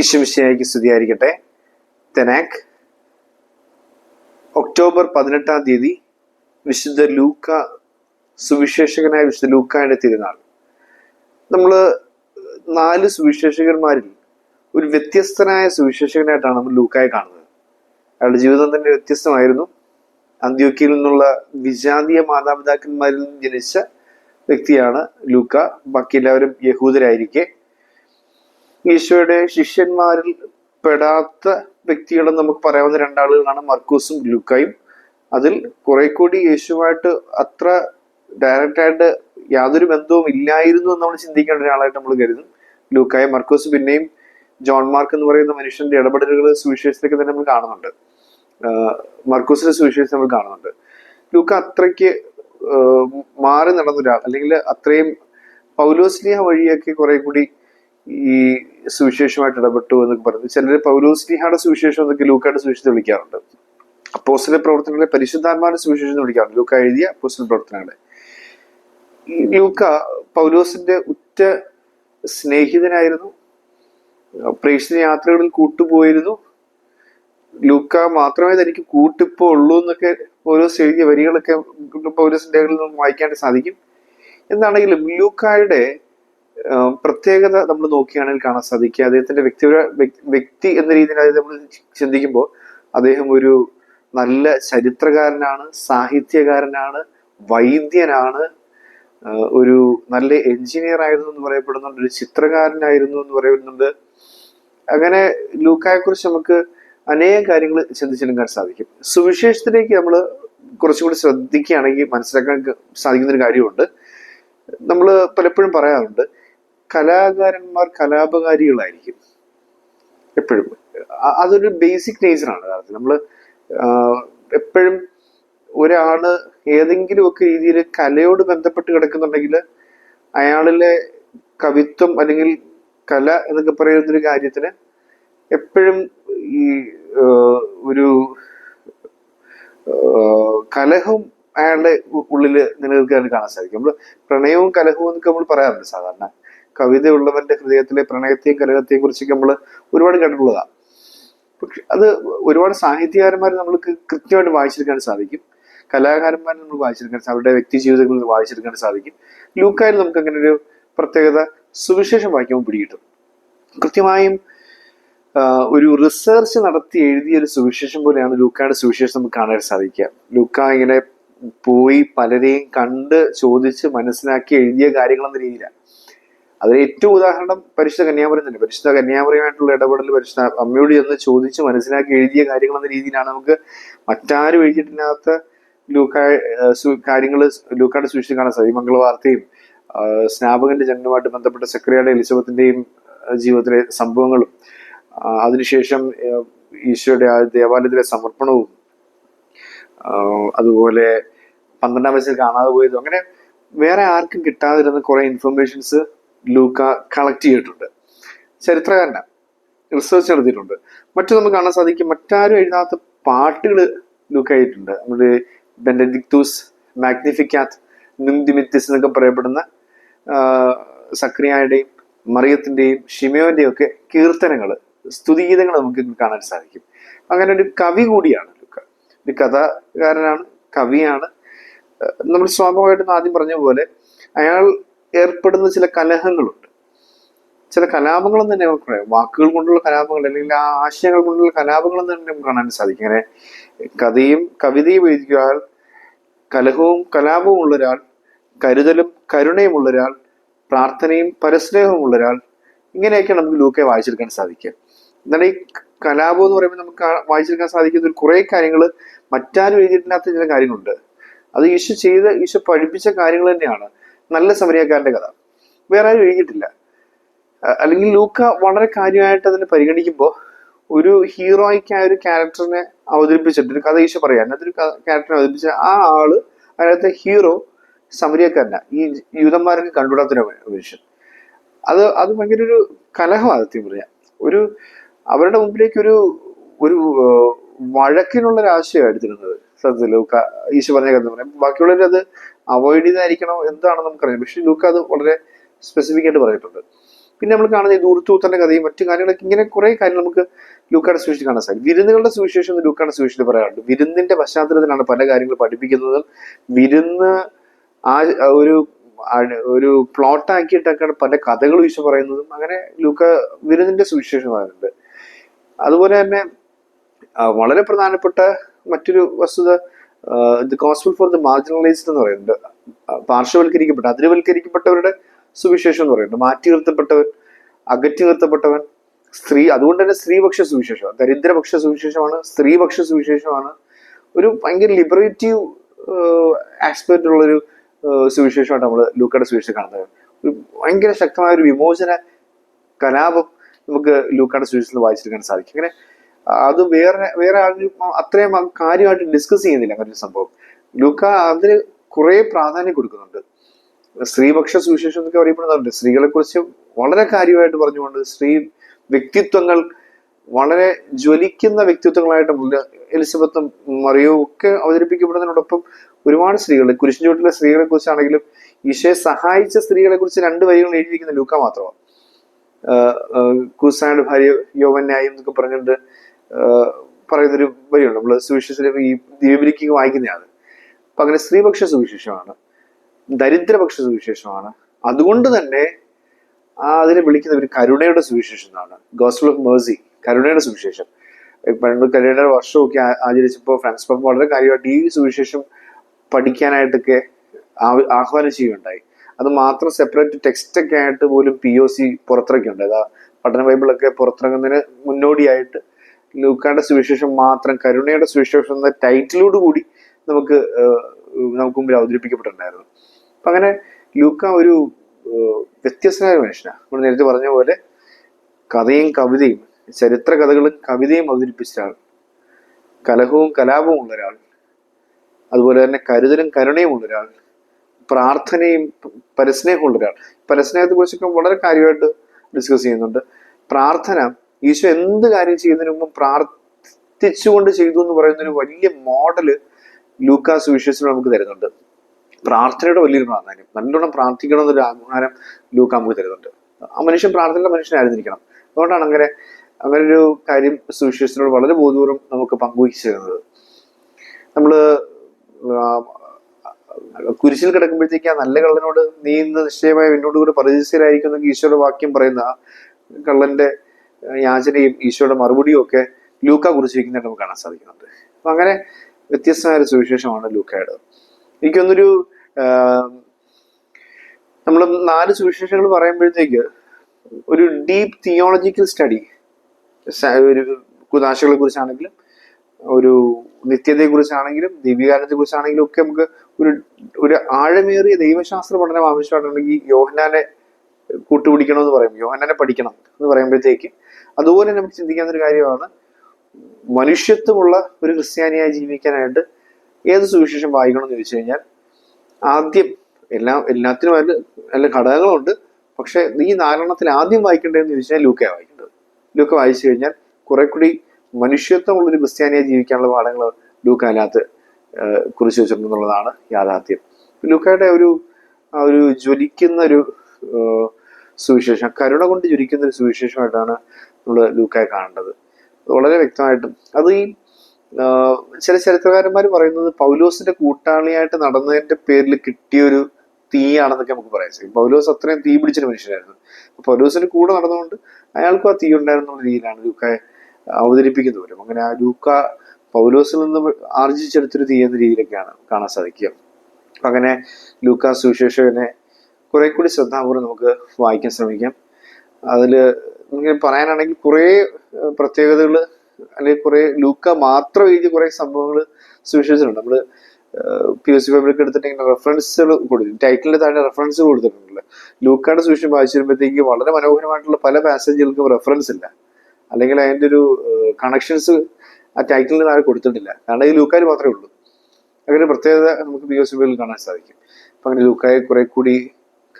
ഈശ്വമിശിയായിക്ക് സ്തുതിയായിരിക്കട്ടെ. തെനാക് ഒക്ടോബർ പതിനെട്ടാം തീയതി വിശുദ്ധ ലൂക്ക സുവിശേഷകനായ വിശുദ്ധ ലൂക്കായുടെ തിരുനാൾ. നമ്മൾ നാല് സുവിശേഷകന്മാരിൽ ഒരു വ്യത്യസ്തനായ സുവിശേഷകനായിട്ടാണ് നമ്മൾ ലൂക്കായി കാണുന്നത്. അയാളുടെ ജീവിതം തന്നെ വ്യത്യസ്തമായിരുന്നു. അന്ത്യോക്കിയിൽ നിന്നുള്ള വിജാതീയ മാതാപിതാക്കന്മാരിൽ നിന്ന് ജനിച്ച വ്യക്തിയാണ് ലൂക്ക. ബാക്കി എല്ലാവരും യഹൂദരായിരിക്കെ. ഈശോയുടെ ശിഷ്യന്മാരിൽ പെടാത്ത വ്യക്തികളെന്ന് നമുക്ക് പറയാവുന്ന രണ്ടാളുകളാണ് മർക്കൂസും ലൂക്കായും. അതിൽ കുറെ കൂടി യേശുവായിട്ട് അത്ര ഡയറക്റ്റായിട്ട് യാതൊരു ബന്ധവും ഇല്ലായിരുന്നു എന്ന് നമ്മൾ ചിന്തിക്കേണ്ട ഒരാളായിട്ട് നമ്മൾ കരുതും. ലൂക്കായ മർക്കോസ് പിന്നെയും ജോൺ മാർക്ക് എന്ന് പറയുന്ന മനുഷ്യന്റെ ഇടപെടലുകൾ സുവിശേഷത്തിലേക്ക് തന്നെ നമ്മൾ കാണുന്നുണ്ട്. മർക്കൂസിന്റെ സുവിശേഷം നമ്മൾ കാണുന്നുണ്ട്. ലൂക്ക അത്രയ്ക്ക് മാറി നടന്ന ഒരാൾ അല്ലെങ്കിൽ അത്രയും പൗലോസ്ലിയ വഴിയൊക്കെ കുറെ കൂടി ഈ സുവിശേഷമായിട്ട് ഇടപെട്ടു എന്നൊക്കെ പറയുന്നത് ചിലർ പൗലോസ്ലിഹയുടെ സുവിശേഷം എന്നൊക്കെ ലൂക്കയുടെ സുവിശേഷം വിളിക്കാറുണ്ട്. അപ്പോസിലെ പ്രവർത്തനങ്ങളെ പരിശുദ്ധാത്മാരുടെ സുവിശേഷം എന്ന് വിളിക്കാറുണ്ട്. ലൂക്ക എഴുതിയ പോസ്റ്റിലെ പ്രവർത്തനങ്ങളെ. ലൂക്ക പൗലോസിന്റെ ഉറ്റ സ്നേഹിതനായിരുന്നു. പ്രേക്ഷിത യാത്രകളിൽ കൂട്ടുപോയിരുന്നു. ലൂക്ക മാത്രമേ തനിക്ക് കൂട്ടിപ്പോ ഉള്ളൂ എന്നൊക്കെ പൗലോസ് എഴുതിയ വരികളൊക്കെ പൗലോസിന്റെ വായിക്കാൻ സാധിക്കും. എന്താണെങ്കിലും ലൂക്കായുടെ പ്രത്യേകത നമ്മൾ നോക്കുകയാണെങ്കിൽ കാണാൻ സാധിക്കുക അദ്ദേഹത്തിന്റെ വ്യക്തി വ്യക്തി എന്ന രീതിയിൽ അതായത് നമ്മൾ ചിന്തിക്കുമ്പോൾ അദ്ദേഹം ഒരു നല്ല ചരിത്രകാരനാണ് സാഹിത്യകാരനാണ് വൈദ്യനാണ് ഒരു നല്ല എഞ്ചിനീയർ ആയിരുന്നു എന്ന് പറയപ്പെടുന്നുണ്ട് ഒരു ചിത്രകാരനായിരുന്നു എന്ന് പറയുന്നുണ്ട് അങ്ങനെ ലൂക്കായെ കുറിച്ച് നമുക്ക് അനേകം കാര്യങ്ങൾ ചിന്തിച്ചെടുക്കാൻ സാധിക്കും. സുവിശേഷത്തിലേക്ക് നമ്മൾ കുറച്ചും കൂടി ശ്രദ്ധിക്കുകയാണെങ്കിൽ മനസ്സിലാക്കാൻ സാധിക്കുന്ന ഒരു കാര്യമുണ്ട്. നമ്മൾ പലപ്പോഴും പറയാറുണ്ട് കലാകാരന്മാർ കലാപകാരികളായിരിക്കും. എപ്പോഴും. അതൊരു ബേസിക് നേച്ചറാണ് കാരണം നമ്മൾ എപ്പോഴും ഒരാൾ ഏതെങ്കിലുമൊക്കെ രീതിയിൽ കലയോട് ബന്ധപ്പെട്ട് കിടക്കുന്നുണ്ടെങ്കിൽ അയാളിലെ കവിത്വം അല്ലെങ്കിൽ കല എന്നൊക്കെ പറയുന്നൊരു കാര്യത്തിന് എപ്പോഴും ഈ ഒരു കലഹം അയാളുടെ ഉള്ളിൽ നിലനിൽക്കാൻ കാണാൻ സാധിക്കും. നമ്മൾ പ്രണയവും കലഹവും എന്നൊക്കെ നമ്മൾ പറയാറുണ്ട് സാധാരണ. കവിതയുള്ളവന്റെ ഹൃദയത്തിലെ പ്രണയത്തെയും കലഹത്തെയും കുറിച്ചൊക്കെ നമ്മൾ ഒരുപാട് കണ്ടിട്ടുള്ളതാണ് പക്ഷെ അത് ഒരുപാട് സാഹിത്യകാരന്മാർ നമ്മൾക്ക് കൃത്യമായിട്ട് വായിച്ചെടുക്കാൻ സാധിക്കും. കലാകാരന്മാരെ നമ്മൾ വായിച്ചെടുക്കാൻ അവരുടെ വ്യക്തി ജീവിതങ്ങളിൽ വായിച്ചെടുക്കാൻ സാധിക്കും. ലൂക്കായിൽ നമുക്ക് അങ്ങനെ ഒരു പ്രത്യേകത സുവിശേഷം വായിക്കുമ്പോൾ പിടികിട്ടും. കൃത്യമായും ഒരു റിസർച്ച് നടത്തി എഴുതിയ ഒരു സുവിശേഷം പോലെയാണ് ലൂക്കായുടെ സുവിശേഷം നമുക്ക് കാണാൻ സാധിക്കുക. ലൂക്ക ഇങ്ങനെ പോയി പലരെയും കണ്ട് ചോദിച്ച് മനസ്സിലാക്കി എഴുതിയ കാര്യങ്ങളെന്ന രീതിയിലാണ് അതിൽ ഏറ്റവും ഉദാഹരണം പരിശുദ്ധ കന്യാമരം തന്നെ. പരിശുദ്ധ കന്യാമരമായിട്ടുള്ള ഇടപെടൽ പരിശുദ്ധ അമ്മയോട് ചെന്ന് ചോദിച്ച് മനസ്സിലാക്കി എഴുതിയ കാര്യങ്ങൾ എന്ന രീതിയിലാണ് നമുക്ക് മറ്റാരും എഴുതിയിട്ടില്ലാത്ത ലൂക്ക കാര്യങ്ങൾ ലൂക്കാട് സൂക്ഷിച്ച് കാണാൻ സാധിക്കും. മംഗളവാർത്തയും സ്നാപകന്റെ ജനനവുമായിട്ട് ബന്ധപ്പെട്ട സെക്രട്ടറി എലിസബത്തിന്റെയും ജീവിതത്തിലെ സംഭവങ്ങളും അതിനുശേഷം ഈശോയുടെ ആ ദേവാലയത്തിലെ സമർപ്പണവും അതുപോലെ പന്ത്രണ്ടാം വയസ്സിൽ കാണാതെ പോയതും അങ്ങനെ വേറെ ആർക്കും കിട്ടാതിരുന്ന കുറെ ഇൻഫർമേഷൻസ് ലൂക്ക കളക്ട് ചെയ്തിട്ടുണ്ട്. ചരിത്രകാരനാണ്. റിസർച്ച് നടത്തിയിട്ടുണ്ട്. മറ്റു നമുക്ക് കാണാൻ സാധിക്കും മറ്റാരും എഴുതാത്ത പാട്ടുകൾ ലൂക്ക ആയിട്ടുണ്ട് നമ്മുടെ ബെൻഡിക്തൂസ് മാഗ്നിഫിക്കാത്ത് നിംദിമിത്തിസ് എന്നൊക്കെ പറയപ്പെടുന്ന സക്രിയായുടെയും മറിയത്തിന്റെയും ഷിമയോന്റെയും ഒക്കെ കീർത്തനങ്ങൾ സ്തുതിഗീതങ്ങൾ നമുക്ക് കാണാൻ സാധിക്കും. അങ്ങനെ ഒരു കവി കൂടിയാണ് ലുക്ക. ഒരു കഥാകാരനാണ് കവിയാണ്. നമ്മൾ സ്വാഭാവികമായിട്ടും ആദ്യം പറഞ്ഞ പോലെ അയാൾ ഏർപ്പെടുന്ന ചില കലഹങ്ങളുണ്ട്. ചില കലാപങ്ങളെന്ന് തന്നെ നമുക്ക് പറയാം. വാക്കുകൾ കൊണ്ടുള്ള കലാപങ്ങൾ അല്ലെങ്കിൽ ആ ആശയങ്ങൾ കൊണ്ടുള്ള കലാപങ്ങളും തന്നെ നമുക്ക് കാണാൻ സാധിക്കും. അങ്ങനെ കഥയും കവിതയും എഴുതിയ കലഹവും കലാപവും ഉള്ള ഒരാൾ കരുതലും കരുണയും ഉള്ള ഒരാൾ പ്രാർത്ഥനയും പരസ്നേഹവും ഉള്ള ഒരാൾ ഇങ്ങനെയൊക്കെ നമുക്ക് ലൂക്കെ വായിച്ചെടുക്കാൻ സാധിക്കുക. എന്നാൽ ഈ കലാപം എന്ന് പറയുമ്പോൾ നമുക്ക് വായിച്ചെടുക്കാൻ സാധിക്കുന്ന കുറേ കാര്യങ്ങൾ മറ്റാരും എഴുതിയിട്ടില്ലാത്ത ചില കാര്യങ്ങളുണ്ട്. അത് ഈശോ ചെയ്ത് ഈശോ പഠിപ്പിച്ച കാര്യങ്ങൾ തന്നെയാണ്. നല്ല സമരിയാക്കാരന്റെ കഥ. വേറെ ആരും എഴുതിയിട്ടില്ല. അല്ലെങ്കിൽ ലൂക്ക വളരെ കാര്യമായിട്ട് അതിനെ പരിഗണിക്കുമ്പോൾ ഒരു ഹീറോയ്ക്ക് ആ ഒരു ക്യാരക്ടറിനെ അവതരിപ്പിച്ചിട്ട് ഒരു കഥ ഈശോ പറയാൻ അതൊരു ക്യാരക്ടറിനെ അവതരിപ്പിച്ച ആ ആൾ അതിനകത്തെ ഹീറോ സമരിയക്കാരന ഈ യൂതന്മാർക്ക് കണ്ടുകൂടാത്തൊരു മനുഷ്യൻ. അത് അത് ഭയങ്കര ഒരു കലഹമാണ് സത്യം പറയാം ഒരു അവരുടെ മുമ്പിലേക്ക് ഒരു ഒരു വഴക്കിനുള്ള ഒരു ആശയമാണ് സത്യത്തിൽ ലൂക്ക ഈശോ പറഞ്ഞ കാര്യം പറയാം. ബാക്കിയുള്ളവർ അത് അവോയ്ഡ് ചെയ്തായിരിക്കണം എന്താണെന്ന് നമുക്കറിയാം പക്ഷെ ലൂക്ക അത് വളരെ സ്പെസിഫിക് ആയിട്ട് പറഞ്ഞിട്ടുണ്ട്. പിന്നെ നമ്മൾ കാണുന്ന ഈ ദൂർത്തൂത്തന്റെ കഥയും മറ്റു കാര്യങ്ങളൊക്കെ ഇങ്ങനെ കുറെ കാര്യം നമുക്ക് ലൂക്കാടെ സുവിശേഷം കാണാൻ സാധിക്കും. വിരുന്നുകളുടെ സുവിശേഷം ലൂക്കാടെ സുവിശേഷത്തിൽ പറയാറുണ്ട്. വിരുന്നിന്റെ പശ്ചാത്തലത്തിലാണ് പല കാര്യങ്ങൾ പഠിപ്പിക്കുന്നത്. വിരുന്ന് ആ ഒരു ഒരു പ്ലോട്ട് ആക്കിയിട്ടൊക്കെയാണ് പല കഥകളും ഈശോ പറയുന്നതും. അങ്ങനെ ലൂക്ക വിരുന്നിന്റെ സുവിശേഷം പറയുന്നുണ്ട്. അതുപോലെ തന്നെ വളരെ പ്രധാനപ്പെട്ട മറ്റൊരു വസ്തുത the gospel for the marginalized എന്ന് പറയുന്നുണ്ട്. പാർശ്വവൽക്കരിക്കപ്പെട്ട അതിരവൽക്കരിക്കപ്പെട്ടവരുടെ സുവിശേഷം എന്ന് പറയുന്നുണ്ട്. മാറ്റി നിർത്തപ്പെട്ടവൻ അകറ്റി നിർത്തപ്പെട്ടവൻ സ്ത്രീ അതുകൊണ്ട് തന്നെ സ്ത്രീപക്ഷ സുവിശേഷമാണ് ദരിദ്രപക്ഷ സുവിശേഷമാണ് സ്ത്രീപക്ഷ സുവിശേഷമാണ്. ഒരു ഭയങ്കര ലിബറേറ്റീവ് ആസ്പെക്റ്റ് ഉള്ളൊരു സുവിശേഷമാണ് നമ്മൾ ലൂക്കയുടെ സുവിശേഷം കാണുന്നത്. ഒരു ഭയങ്കര ശക്തമായ ഒരു വിമോചന കലാപം നമുക്ക് ലൂക്കയുടെ സുവിശേഷത്തിൽ വായിച്ചെടുക്കാൻ സാധിക്കും. ഇങ്ങനെ അത് വേറെ വേറെ ആരും അത്രയും കാര്യമായിട്ട് ഡിസ്കസ് ചെയ്യുന്നില്ല അങ്ങനെ ഒരു സംഭവം. ലൂക്ക അതിന് കുറെ പ്രാധാന്യം കൊടുക്കുന്നുണ്ട്. സ്ത്രീപക്ഷ സുവിശേഷം എന്നൊക്കെ അറിയപ്പെടുന്നുണ്ട്. സ്ത്രീകളെ കുറിച്ച് വളരെ കാര്യമായിട്ട് പറഞ്ഞുകൊണ്ട് സ്ത്രീ വ്യക്തിത്വങ്ങൾ വളരെ ജ്വലിക്കുന്ന വ്യക്തിത്വങ്ങളായിട്ട് എലിസബത്തും മറിയോ ഒക്കെ അവതരിപ്പിക്കപ്പെടുന്നതിനോടൊപ്പം ഒരുപാട് സ്ത്രീകൾ കുരിശിൻ ചുവട്ടിലെ സ്ത്രീകളെ കുറിച്ചാണെങ്കിലും ഈശോയെ സഹായിച്ച സ്ത്രീകളെ കുറിച്ച് രണ്ട് വരികൾ എഴുതിയിരിക്കുന്ന ലൂക്ക മാത്രമാണ്. കുസായുടെ ഭാര്യ യോവന്യായും എന്നൊക്കെ പറഞ്ഞിട്ട് ആഹ് പറയുന്നൊരു വഴിയുണ്ട്. നമ്മൾ സുവിശേഷം ഈ ദിവ്യബലിക്ക് വായിക്കുന്നതാണ്. അപ്പൊ അങ്ങനെ സ്ത്രീപക്ഷ സുവിശേഷമാണ് ദരിദ്രപക്ഷ സുവിശേഷമാണ്. അതുകൊണ്ട് തന്നെ അതിനെ വിളിക്കുന്ന ഒരു കരുണയുടെ സുവിശേഷം എന്നാണ്. ഗോസ്പിൾ ഓഫ് മേഴ്സി കരുണയുടെ സുവിശേഷം. പണ്ട് കരുണയുടെ വർഷമൊക്കെ ആചരിച്ചപ്പോൾ ഫ്രാൻസ് പാപ്പ വളരെ കാര്യമായിട്ട് ഈ സുവിശേഷം പഠിക്കാനായിട്ടൊക്കെ ആഹ്വാനം ചെയ്യുകയുണ്ടായി. അത് മാത്രം സെപ്പറേറ്റ് ടെക്സ്റ്റ് ഒക്കെ ആയിട്ട് പോലും പി ഒ സി പുറത്തിറക്കിയുണ്ട് അതാ പഠന ബൈബിളൊക്കെ പുറത്തിറങ്ങുന്നതിന് മുന്നോടിയായിട്ട് ലൂക്കാന്റെ സുവിശേഷം മാത്രം കരുണയുടെ സുവിശേഷം എന്ന ടൈറ്റിലോട് കൂടി നമുക്ക് നമുക്ക് മുമ്പിൽ അവതരിപ്പിക്കപ്പെട്ടിട്ടുണ്ടായിരുന്നു. അപ്പൊ അങ്ങനെ ലൂക്ക ഒരു വ്യത്യസ്തനായ മനുഷ്യനാണ് നമ്മൾ നേരത്തെ പറഞ്ഞ പോലെ കഥയും കവിതയും ചരിത്ര കഥകളും കവിതയും അവതരിപ്പിച്ച ഒരാൾ കലഹവും കലാപവും ഉള്ള ഒരാൾ അതുപോലെ തന്നെ കരുതലും കരുണയും ഉള്ള ഒരാൾ പ്രാർത്ഥനയും പരസ്നേഹമുള്ള ഒരാൾ. പരസ്നേഹത്തെ കുറിച്ചൊക്കെ വളരെ കാര്യമായിട്ട് ഡിസ്കസ് ചെയ്യുന്നുണ്ട്. പ്രാർത്ഥന ഈശോ എന്ത് കാര്യം ചെയ്യുന്നതിന് മുമ്പ് പ്രാർത്ഥിച്ചുകൊണ്ട് ചെയ്തു എന്ന് പറയുന്ന ഒരു വലിയ മോഡൽ ലൂക്കാസ് വിശ്വസിൽ നമുക്ക് തരുന്നുണ്ട്. പ്രാർത്ഥനയുടെ വലിയൊരു പ്രാധാന്യം. നല്ലോണം പ്രാർത്ഥിക്കണം എന്നൊരു ആഹ്വാനം ലൂക്ക നമുക്ക് തരുന്നുണ്ട്. ആ മനുഷ്യൻ പ്രാർത്ഥനയുടെ മനുഷ്യനായിരുന്നിരിക്കണം. അതുകൊണ്ടാണ് അങ്ങനെ അങ്ങനെ ഒരു കാര്യം സുവിശേഷത്തിനോട് വളരെ ബോധപൂർവം നമുക്ക് പങ്കുവയ്ച്ചു തരുന്നത്. നമ്മൾ കുരിശിൽ കിടക്കുമ്പോഴത്തേക്ക് ആ നല്ല കള്ളനോട് നീ ഇന്ന് നിശ്ചയമായി എന്നോട് കൂടെ പരിചയത്തിലായിരിക്കും എന്നൊക്കെ ഈശോയുടെ വാക്യം പറയുന്ന കള്ളന്റെ യാചനയും ഈശോയുടെ മറുപടിയും ഒക്കെ ലൂക്ക കുറിച്ച് വയ്ക്കുന്നതായിട്ട് നമുക്ക് കാണാൻ സാധിക്കുന്നുണ്ട്. അപ്പൊ അങ്ങനെ വ്യത്യസ്തമായ ഒരു സുവിശേഷമാണ് ലൂക്കയുടെ. എനിക്കൊന്നൊരു നമ്മൾ നാല് സുവിശേഷങ്ങൾ പറയുമ്പോഴത്തേക്ക് ഒരു ഡീപ്പ് തിയോളജിക്കൽ സ്റ്റഡി ഒരു കുതാശകളെ കുറിച്ചാണെങ്കിലും ഒരു നിത്യതയെ കുറിച്ചാണെങ്കിലും ദിവ്യകാലത്തെ കുറിച്ചാണെങ്കിലും ഒക്കെ നമുക്ക് ഒരു ഒരു ആഴമേറിയ ദൈവശാസ്ത്ര പഠനം ആവശ്യമായിട്ടുണ്ടെങ്കിൽ യോഹനാനെ കൂട്ടുപിടിക്കണം എന്ന് പറയും. യോഹനാനെ പഠിക്കണം എന്ന് പറയുമ്പോഴത്തേക്ക് അതുപോലെ നമുക്ക് ചിന്തിക്കാവുന്ന ഒരു കാര്യമാണ്. മനുഷ്യത്വമുള്ള ഒരു ക്രിസ്ത്യാനിയായി ജീവിക്കാനായിട്ട് ഏത് സുവിശേഷം വായിക്കണം എന്ന് ചോദിച്ചു കഴിഞ്ഞാൽ ആദ്യം എല്ലാ എല്ലാത്തിനും അതിൽ നല്ല ഘടകങ്ങളുണ്ട്. പക്ഷെ ഈ നാലെണ്ണത്തിൽ ആദ്യം വായിക്കേണ്ടതെന്ന് ചോദിച്ചാൽ ലൂക്കയാണ് വായിക്കേണ്ടത്. ലൂക്ക വായിച്ചു കഴിഞ്ഞാൽ കുറെ കൂടി മനുഷ്യത്വമുള്ളൊരു ക്രിസ്ത്യാനിയെ ജീവിക്കാനുള്ള പാഠങ്ങൾ ലൂക്ക അതിനകത്ത് കുറിച്ച് വെച്ചിട്ടുണ്ടെന്നുള്ളതാണ് യാഥാർത്ഥ്യം. ലൂക്കയുടെ ഒരു ഒരു ജ്വലിക്കുന്ന ഒരു സുവിശേഷം കരുണ കൊണ്ട് ജ്വലിക്കുന്ന ഒരു സുവിശേഷമായിട്ടാണ് നമ്മൾ ലൂക്കായി കാണേണ്ടത്. വളരെ വ്യക്തമായിട്ടും അത് ഈ ചില ചരിത്രകാരന്മാർ പറയുന്നത് പൗലോസിന്റെ കൂട്ടാളിയായിട്ട് നടന്നതിന്റെ പേരിൽ കിട്ടിയൊരു തീയാണെന്നൊക്കെ നമുക്ക് പറയാം. സാധിക്കും പൗലോസ് അത്രയും തീ പിടിച്ചൊരു മനുഷ്യനായിരുന്നു. പൗലോസിന് കൂടെ നടന്നുകൊണ്ട് അയാൾക്കും ആ തീ ഉണ്ടായിരുന്നുള്ള രീതിയിലാണ് ലൂക്കായ അവതരിപ്പിക്കുന്നത് പോലും. അങ്ങനെ ആ ലൂക്ക പൗലോസിൽ നിന്ന് ആർജിച്ചെടുത്തൊരു തീ എന്ന രീതിയിലൊക്കെയാണ് കാണാൻ സാധിക്കുക. അങ്ങനെ ലൂക്ക സുവിശേഷകനെ കുറെ കൂടി ശ്രദ്ധാപൂർവം നമുക്ക് വായിക്കാൻ ശ്രമിക്കാം. അതിൽ ഇങ്ങനെ പറയാനാണെങ്കിൽ കുറേ പ്രത്യേകതകൾ അല്ലെങ്കിൽ കുറെ ലൂക്ക മാത്രം എഴുതിയ കുറേ സംഭവങ്ങൾ സുവിശേഷിച്ചിട്ടുണ്ട് നമ്മൾ പി എസ് സി ഫാബ്രിക് എടുത്തിട്ട് റെഫറൻസുകൾ കൊടുത്തു ടൈറ്റിലിന്റെ താഴെ റെഫറൻസ് കൊടുത്തിട്ടുണ്ടല്ലോ ലൂക്കയുടെ സുവിശേഷം വായിച്ചു വരുമ്പോഴത്തേക്ക് വളരെ മനോഹരമായിട്ടുള്ള പല പാസേജുകൾക്കും റെഫറൻസ് ഇല്ല. അല്ലെങ്കിൽ അതിന്റെ ഒരു കണക്ഷൻസ് ആ ടൈറ്റിലിന് താഴെ കൊടുത്തിട്ടില്ല. കാരണം ഈ ലൂക്കാർ മാത്രമേ ഉള്ളൂ. അങ്ങനെ പ്രത്യേകത നമുക്ക് പി എസ് സി കാണാൻ സാധിക്കും. അപ്പൊ അങ്ങനെ ലൂക്കായെ കുറെ കൂടി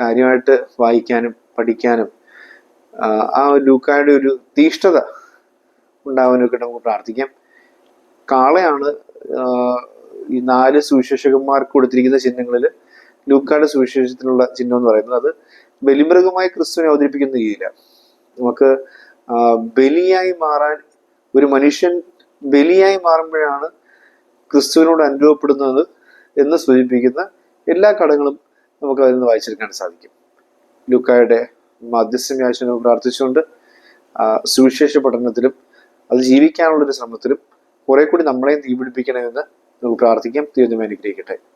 കാര്യമായിട്ട് വായിക്കാനും പഠിക്കാനും ആ, ലൂക്കായുടെ ഒരു തീഷ്ണത ഉണ്ടാവാനൊക്കെ നമുക്ക് പ്രാർത്ഥിക്കാം. കാളയാണ് ഈ നാല് സുവിശേഷകന്മാർക്ക് കൊടുത്തിരിക്കുന്ന ചിഹ്നങ്ങളിൽ ലൂക്കായുടെ സുവിശേഷത്തിനുള്ള ചിഹ്നം എന്ന് പറയുന്നത് അത് ബലിമൃഗമായി ക്രിസ്തുവിനെ അവതരിപ്പിക്കുന്ന രീതിയില്ല നമുക്ക് ബലിയായി മാറാൻ ഒരു മനുഷ്യൻ ബലിയായി മാറുമ്പോഴാണ് ക്രിസ്തുവിനോട് അനുഭവപ്പെടുന്നത് എന്ന് സൂചിപ്പിക്കുന്ന എല്ലാ കടങ്ങളും നമുക്ക് അതിൽ നിന്ന് വായിച്ചെടുക്കാൻ സാധിക്കും. ലൂക്കായുടെ മധ്യസ്ഥം യാചനവും പ്രാർത്ഥിച്ചുകൊണ്ട് സുവിശേഷ പഠനത്തിലും അത് ജീവിക്കാനുള്ളൊരു ശ്രമത്തിലും കുറെ കൂടി നമ്മളെയും തീപിടിപ്പിക്കണമെന്ന് നമുക്ക് പ്രാർത്ഥിക്കാം. തീർന്നും അനുഗ്രഹിക്കട്ടെ.